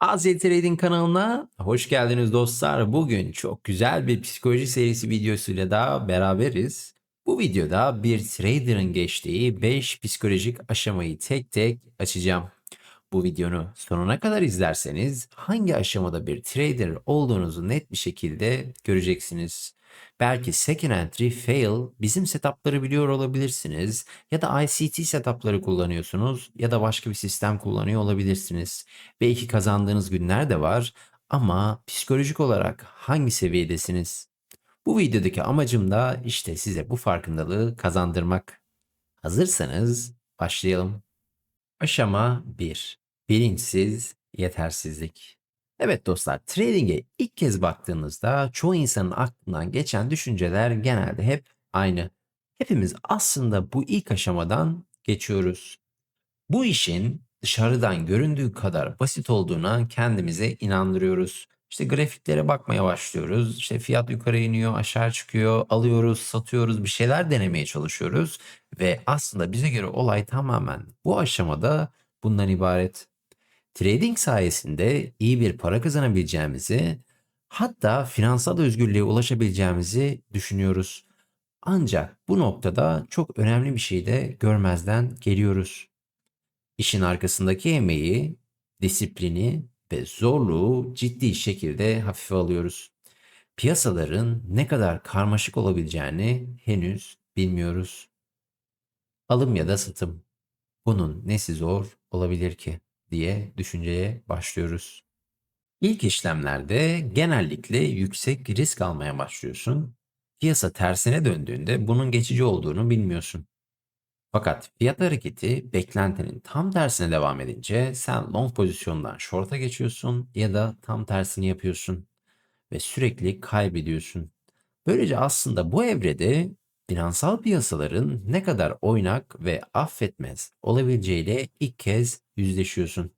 Asya Trading kanalına hoş geldiniz dostlar. Bugün çok güzel bir psikoloji serisi videosuyla daha beraberiz. Bu videoda bir trader'ın geçtiği 5 psikolojik aşamayı tek tek açacağım. Bu videonu sonuna kadar izlerseniz hangi aşamada bir trader olduğunuzu net bir şekilde göreceksiniz. Belki second entry fail bizim setupları biliyor olabilirsiniz ya da ICT setupları kullanıyorsunuz ya da başka bir sistem kullanıyor olabilirsiniz. Belki kazandığınız günler de var ama psikolojik olarak hangi seviyedesiniz? Bu videodaki amacım da işte size bu farkındalığı kazandırmak. Hazırsanız başlayalım. Aşama 1. Bilinçsiz yetersizlik. Evet dostlar, trading'e ilk kez baktığınızda çoğu insanın aklından geçen düşünceler genelde hep aynı. Hepimiz aslında bu ilk aşamadan geçiyoruz. Bu işin dışarıdan göründüğü kadar basit olduğuna kendimize inandırıyoruz. İşte grafiklere bakmaya başlıyoruz. İşte fiyat yukarı iniyor, aşağı çıkıyor, alıyoruz, satıyoruz, bir şeyler denemeye çalışıyoruz ve aslında bize göre olay tamamen bu aşamada bundan ibaret. Trading sayesinde iyi bir para kazanabileceğimizi, hatta finansal özgürlüğe ulaşabileceğimizi düşünüyoruz. Ancak bu noktada çok önemli bir şey de görmezden geliyoruz. İşin arkasındaki emeği, disiplini ve zorluğu ciddi şekilde hafife alıyoruz. Piyasaların ne kadar karmaşık olabileceğini henüz bilmiyoruz. Alım ya da satım. Bunun nesi zor olabilir ki diye düşünceye başlıyoruz. İlk işlemlerde genellikle yüksek risk almaya başlıyorsun. Piyasa tersine döndüğünde bunun geçici olduğunu bilmiyorsun. Fakat fiyat hareketi beklentinin tam tersine devam edince sen long pozisyondan short'a geçiyorsun ya da tam tersini yapıyorsun ve sürekli kaybediyorsun. Böylece aslında bu evrede finansal piyasaların ne kadar oynak ve affetmez olabileceğiyle ilk kez yüzleşiyorsun.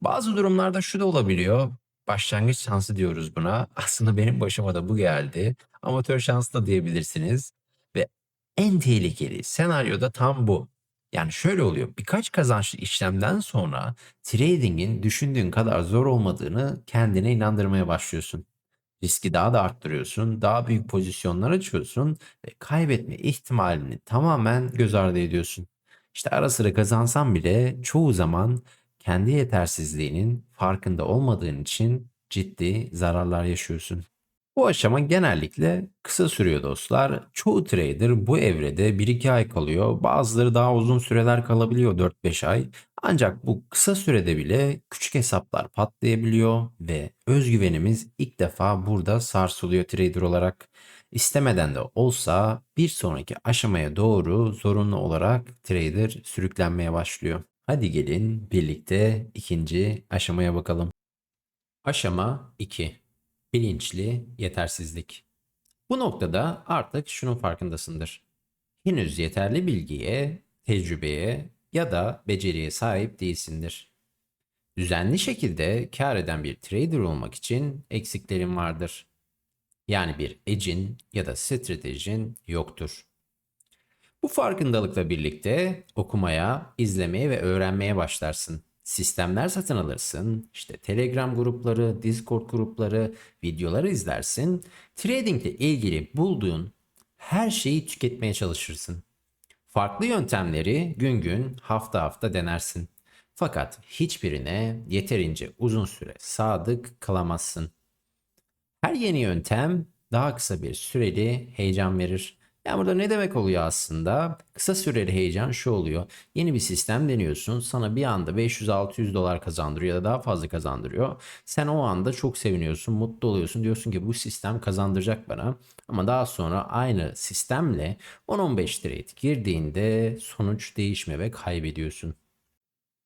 Bazı durumlarda şu da olabiliyor. Başlangıç şansı diyoruz buna. Aslında benim başıma da bu geldi. Amatör şans da diyebilirsiniz. Ve en tehlikeli senaryo da tam bu. Yani şöyle oluyor. Birkaç kazançlı işlemden sonra trading'in düşündüğün kadar zor olmadığını kendine inandırmaya başlıyorsun. Riski daha da arttırıyorsun, daha büyük pozisyonlar açıyorsun ve kaybetme ihtimalini tamamen göz ardı ediyorsun. İşte ara sıra kazansan bile çoğu zaman kendi yetersizliğinin farkında olmadığın için ciddi zararlar yaşıyorsun. Bu aşama genellikle kısa sürüyor dostlar. Çoğu trader bu evrede 1-2 ay kalıyor. Bazıları daha uzun süreler kalabiliyor 4-5 ay. Ancak bu kısa sürede bile küçük hesaplar patlayabiliyor ve özgüvenimiz ilk defa burada sarsılıyor trader olarak. İstemeden de olsa bir sonraki aşamaya doğru zorunlu olarak trader sürüklenmeye başlıyor. Hadi gelin birlikte ikinci aşamaya bakalım. Aşama 2. Bilinçli yetersizlik. Bu noktada artık şunun farkındasındır. Henüz yeterli bilgiye, tecrübeye ya da beceriye sahip değilsindir. Düzenli şekilde kar eden bir trader olmak için eksiklerin vardır. Yani bir edgin ya da stratejin yoktur. Bu farkındalıkla birlikte okumaya, izlemeye ve öğrenmeye başlarsın. Sistemler satın alırsın, işte Telegram grupları, Discord grupları, videoları izlersin. Trading ile ilgili bulduğun her şeyi tüketmeye çalışırsın. Farklı yöntemleri gün gün, hafta hafta denersin. Fakat hiçbirine yeterince uzun süre sadık kalamazsın. Her yeni yöntem daha kısa bir süreli heyecan verir. Yani burada ne demek oluyor aslında? Kısa süreli heyecan şu oluyor. Yeni bir sistem deniyorsun. Sana bir anda 500-600 dolar kazandırıyor ya da daha fazla kazandırıyor. Sen o anda çok seviniyorsun, mutlu oluyorsun. Diyorsun ki bu sistem kazandıracak bana. Ama daha sonra aynı sistemle 10-15 trade girdiğinde sonuç değişme ve kaybediyorsun.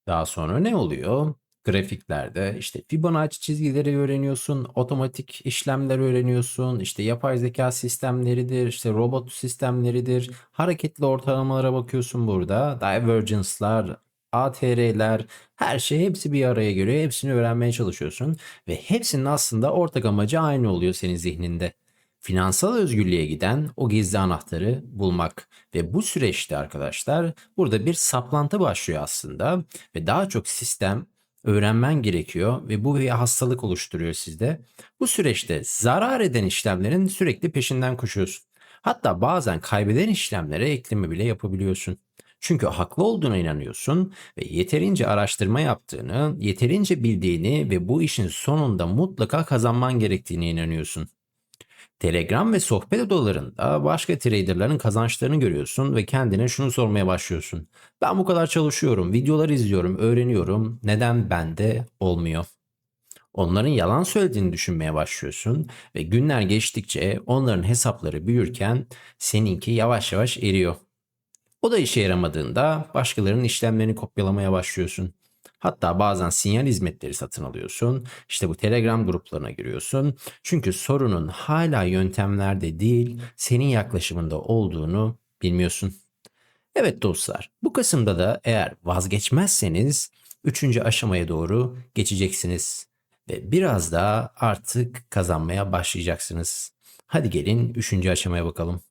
Daha sonra ne oluyor? Grafiklerde işte Fibonacci çizgileri öğreniyorsun, otomatik işlemler öğreniyorsun, işte yapay zeka sistemleridir, işte robot sistemleridir, hareketli ortalamalara bakıyorsun burada, divergence'lar, ATR'ler, her şey hepsi bir araya geliyor. Hepsini öğrenmeye çalışıyorsun ve hepsinin aslında ortak amacı aynı oluyor senin zihninde. Finansal özgürlüğe giden o gizli anahtarı bulmak ve bu süreçte arkadaşlar burada bir saplantı başlıyor aslında ve daha çok sistem öğrenmen gerekiyor ve bu bir hastalık oluşturuyor sizde. Bu süreçte zarar eden işlemlerin sürekli peşinden koşuyorsun. Hatta bazen kaybeden işlemlere ekleme bile yapabiliyorsun. Çünkü haklı olduğuna inanıyorsun ve yeterince araştırma yaptığını, yeterince bildiğini ve bu işin sonunda mutlaka kazanman gerektiğine inanıyorsun. Telegram ve sohbet odalarında başka traderların kazançlarını görüyorsun ve kendine şunu sormaya başlıyorsun. Ben bu kadar çalışıyorum, videolar izliyorum, öğreniyorum. Neden bende olmuyor? Onların yalan söylediğini düşünmeye başlıyorsun ve günler geçtikçe onların hesapları büyürken seninki yavaş yavaş eriyor. O da işe yaramadığında başkalarının işlemlerini kopyalamaya başlıyorsun. Hatta bazen sinyal hizmetleri satın alıyorsun. İşte bu Telegram gruplarına giriyorsun. Çünkü sorunun hala yöntemlerde değil, senin yaklaşımında olduğunu bilmiyorsun. Evet dostlar, bu kısımda da eğer vazgeçmezseniz üçüncü aşamaya doğru geçeceksiniz. Ve biraz daha artık kazanmaya başlayacaksınız. Hadi gelin üçüncü aşamaya bakalım.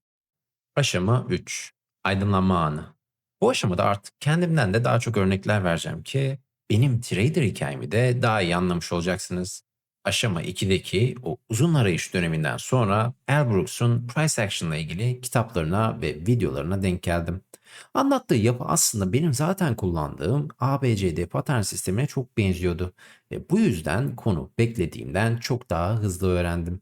Aşama 3. Aydınlanma anı. Bu aşamada artık kendimden de daha çok örnekler vereceğim ki benim trader hikayemi de daha iyi anlamış olacaksınız. Aşama 2'deki o uzun arayış döneminden sonra Al Brooks'un Price Action ile ilgili kitaplarına ve videolarına denk geldim. Anlattığı yapı aslında benim zaten kullandığım ABCD patern sistemine çok benziyordu ve bu yüzden konu beklediğimden çok daha hızlı öğrendim.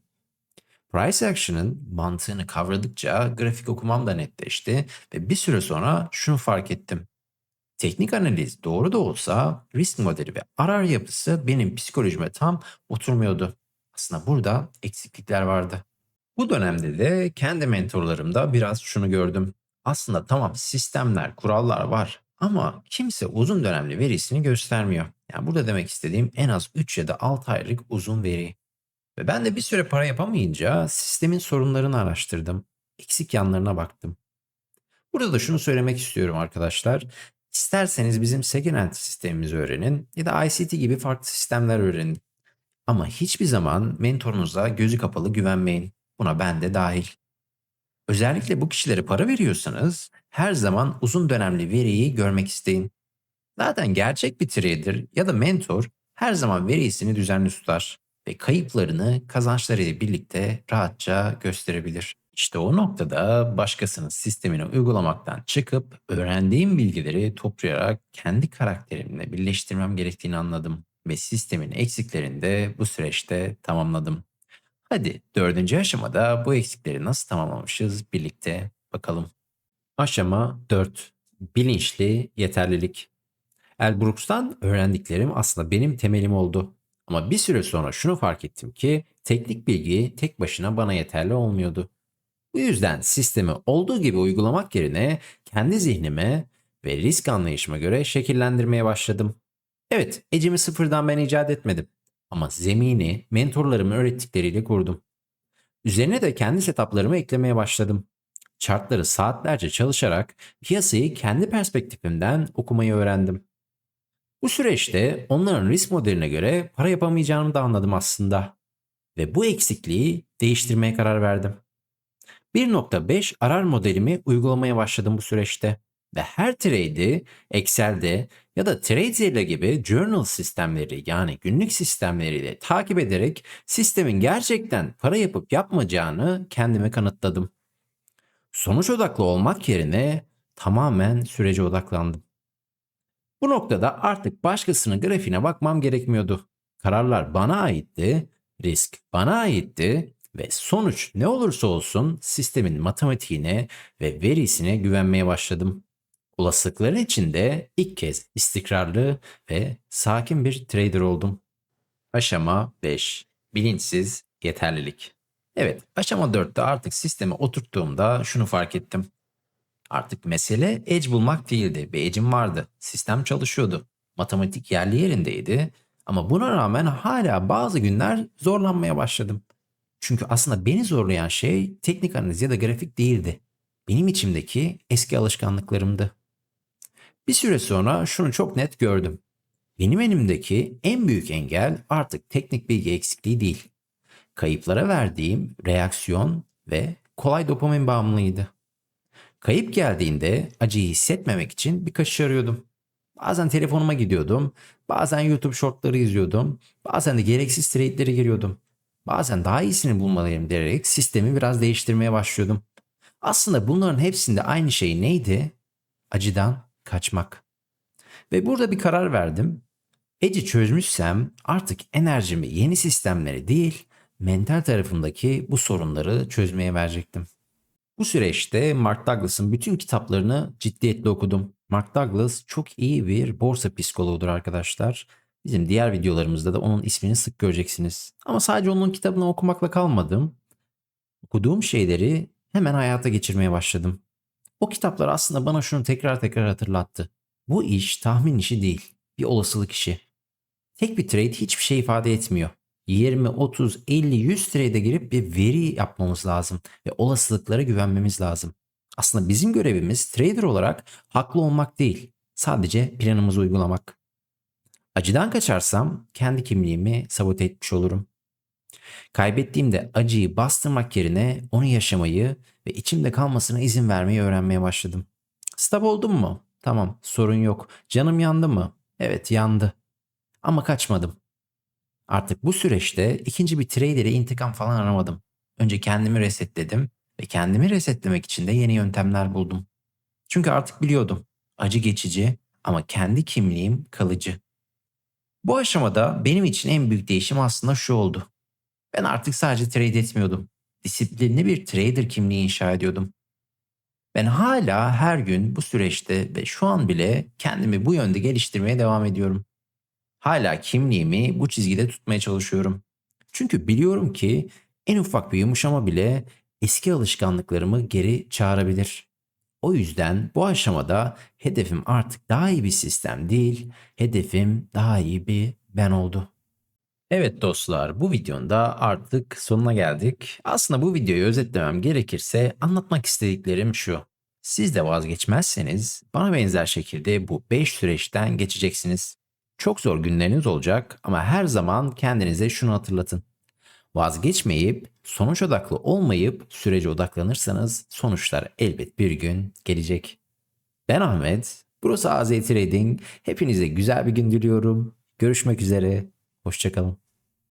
Price Action'ın mantığını kavradıkça grafik okumam da netleşti ve bir süre sonra şunu fark ettim. Teknik analiz doğru da olsa risk modeli ve arar yapısı benim psikolojime tam oturmuyordu. Aslında burada eksiklikler vardı. Bu dönemde de kendi mentorlarımda biraz şunu gördüm. Aslında tamam sistemler, kurallar var ama kimse uzun dönemli verisini göstermiyor. Yani burada demek istediğim en az 3 ya da 6 aylık uzun veri. Ve ben de bir süre para yapamayınca sistemin sorunlarını araştırdım. Eksik yanlarına baktım. Burada da şunu söylemek istiyorum arkadaşlar. İsterseniz bizim second sistemimizi öğrenin ya da ICT gibi farklı sistemler öğrenin. Ama hiçbir zaman mentorunuza gözü kapalı güvenmeyin. Buna ben de dahil. Özellikle bu kişilere para veriyorsanız her zaman uzun dönemli veriyi görmek isteyin. Zaten gerçek bir trader ya da mentor her zaman verisini düzenli tutar ve kayıplarını kazançlarıyla birlikte rahatça gösterebilir. İşte o noktada başkasının sistemini uygulamaktan çıkıp öğrendiğim bilgileri toplayarak kendi karakterimle birleştirmem gerektiğini anladım ve sistemin eksiklerini de bu süreçte tamamladım. Hadi dördüncü aşamada bu eksikleri nasıl tamamlamışız birlikte bakalım. Aşama 4. Bilinçli yeterlilik. El Brooks'tan öğrendiklerim aslında benim temelim oldu. Ama bir süre sonra şunu fark ettim ki teknik bilgi tek başına bana yeterli olmuyordu. Bu yüzden sistemi olduğu gibi uygulamak yerine kendi zihnime ve risk anlayışıma göre şekillendirmeye başladım. Evet, Ecim'i sıfırdan ben icat etmedim. Ama zemini mentorlarımın öğrettikleriyle kurdum. Üzerine de kendi setuplarımı eklemeye başladım. Chartları saatlerce çalışarak piyasayı kendi perspektifimden okumayı öğrendim. Bu süreçte onların risk modeline göre para yapamayacağımı da anladım aslında. Ve bu eksikliği değiştirmeye karar verdim. 1.5 arar modelimi uygulamaya başladım bu süreçte. Ve her trade'i Excel'de ya da TradeZilla gibi journal sistemleri yani günlük sistemleriyle takip ederek sistemin gerçekten para yapıp yapmayacağını kendime kanıtladım. Sonuç odaklı olmak yerine tamamen sürece odaklandım. Bu noktada artık başkasının grafiğine bakmam gerekmiyordu. Kararlar bana aitti, risk bana aitti ve sonuç ne olursa olsun sistemin matematiğine ve verisine güvenmeye başladım. Olasılıkların içinde ilk kez istikrarlı ve sakin bir trader oldum. Aşama 5. Bilinçsiz yeterlilik. Evet, aşama 4'te artık sisteme oturttuğumda şunu fark ettim. Artık mesele edge bulmak değildi. Bir edge'im vardı. Sistem çalışıyordu. Matematik yerli yerindeydi. Ama buna rağmen hala bazı günler zorlanmaya başladım. Çünkü aslında beni zorlayan şey teknik analiz ya da grafik değildi. Benim içimdeki eski alışkanlıklarımdı. Bir süre sonra şunu çok net gördüm. Benim elimdeki en büyük engel artık teknik bilgi eksikliği değil. Kayıplara verdiğim reaksiyon ve kolay dopamin bağımlılığıydı. Kayıp geldiğinde acıyı hissetmemek için bir kaşış arıyordum. Bazen telefonuma gidiyordum. Bazen YouTube shortları izliyordum. Bazen de gereksiz trade'lere giriyordum. Bazen daha iyisini bulmalıyım diyerek sistemi biraz değiştirmeye başlıyordum. Aslında bunların hepsinde aynı şey neydi? Acıdan kaçmak. Ve burada bir karar verdim. Edge'i çözmüşsem artık enerjimi yeni sistemleri değil, mental tarafındaki bu sorunları çözmeye verecektim. Bu süreçte Mark Douglas'ın bütün kitaplarını ciddiyetle okudum. Mark Douglas çok iyi bir borsa psikoloğudur arkadaşlar. Bizim diğer videolarımızda da onun ismini sık göreceksiniz. Ama sadece onun kitabını okumakla kalmadım. Okuduğum şeyleri hemen hayata geçirmeye başladım. O kitaplar aslında bana şunu tekrar tekrar hatırlattı. Bu iş tahmin işi değil, bir olasılık işi. Tek bir trade hiçbir şey ifade etmiyor. 20, 30, 50, 100 trade'e girip bir veri yapmamız lazım ve olasılıklara güvenmemiz lazım. Aslında bizim görevimiz trader olarak haklı olmak değil, sadece planımızı uygulamak. Acıdan kaçarsam kendi kimliğimi sabote etmiş olurum. Kaybettiğimde acıyı bastırmak yerine onu yaşamayı ve içimde kalmasına izin vermeyi öğrenmeye başladım. Stop oldum mu? Tamam, sorun yok. Canım yandı mı? Evet, yandı. Ama kaçmadım. Artık bu süreçte ikinci bir trader'e intikam falan aramadım. Önce kendimi resetledim ve kendimi resetlemek için de yeni yöntemler buldum. Çünkü artık biliyordum. Acı geçici ama kendi kimliğim kalıcı. Bu aşamada benim için en büyük değişim aslında şu oldu. Ben artık sadece trade etmiyordum. Disiplinli bir trader kimliği inşa ediyordum. Ben hala her gün bu süreçte ve şu an bile kendimi bu yönde geliştirmeye devam ediyorum. Hala kimliğimi bu çizgide tutmaya çalışıyorum. Çünkü biliyorum ki en ufak bir yumuşama bile eski alışkanlıklarımı geri çağırabilir. O yüzden bu aşamada hedefim artık daha iyi bir sistem değil, hedefim daha iyi bir ben oldu. Evet dostlar bu videonun da artık sonuna geldik. Aslında bu videoyu özetlemem gerekirse anlatmak istediklerim şu. Siz de vazgeçmezseniz bana benzer şekilde bu 5 süreçten geçeceksiniz. Çok zor günleriniz olacak ama her zaman kendinize şunu hatırlatın. Vazgeçmeyip, sonuç odaklı olmayıp sürece odaklanırsanız sonuçlar elbet bir gün gelecek. Ben Ahmet, burası AZ Trading. Hepinize güzel bir gün diliyorum. Görüşmek üzere, hoşçakalın.